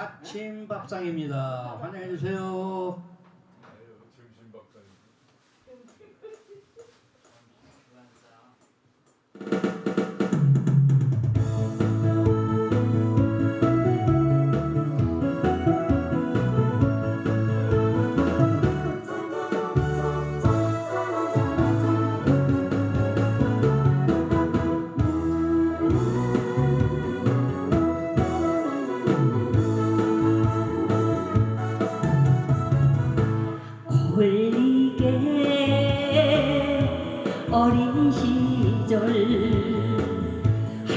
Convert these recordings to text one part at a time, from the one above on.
아침 밥상입니다. 환영해 주세요.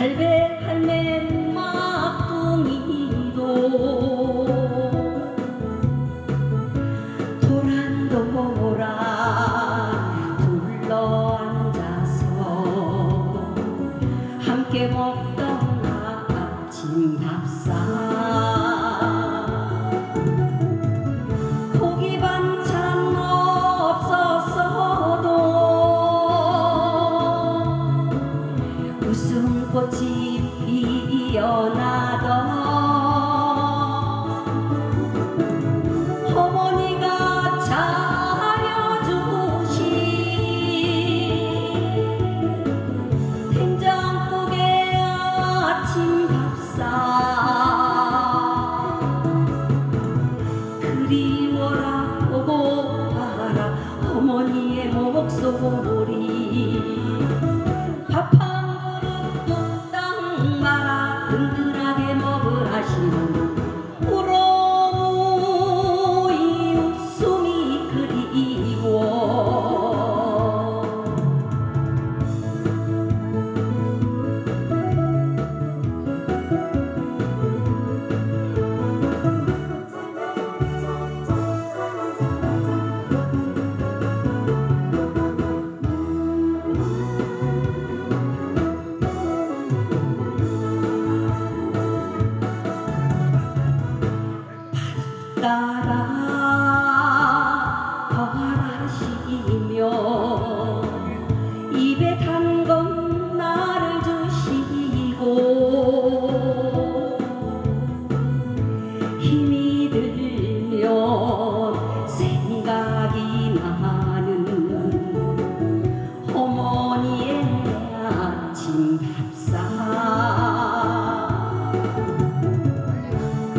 할배 할매 막둥이도 도란도란 둘러 앉아서 함께 먹던 아침 밥상 피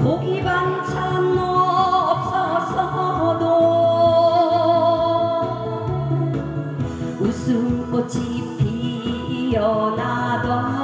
고기 반찬 없었어도 웃음꽃이 피어나던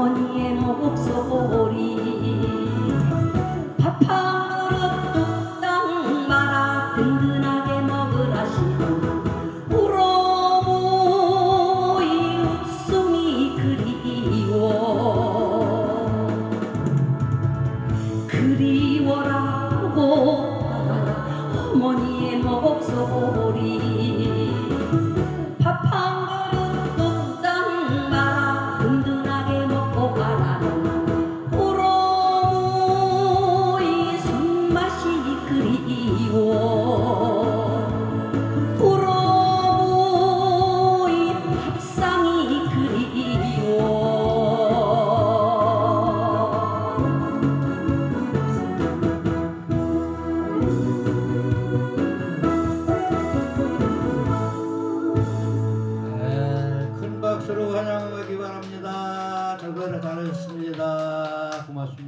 어머니의 목소리. 밥 한 그릇 뚝딱 말아 든든하게 먹으라시는 우러모이 웃음이 그리워. 그리워라 보고 봐라 어머니의 목소리 잘했습니다. 고맙습니다.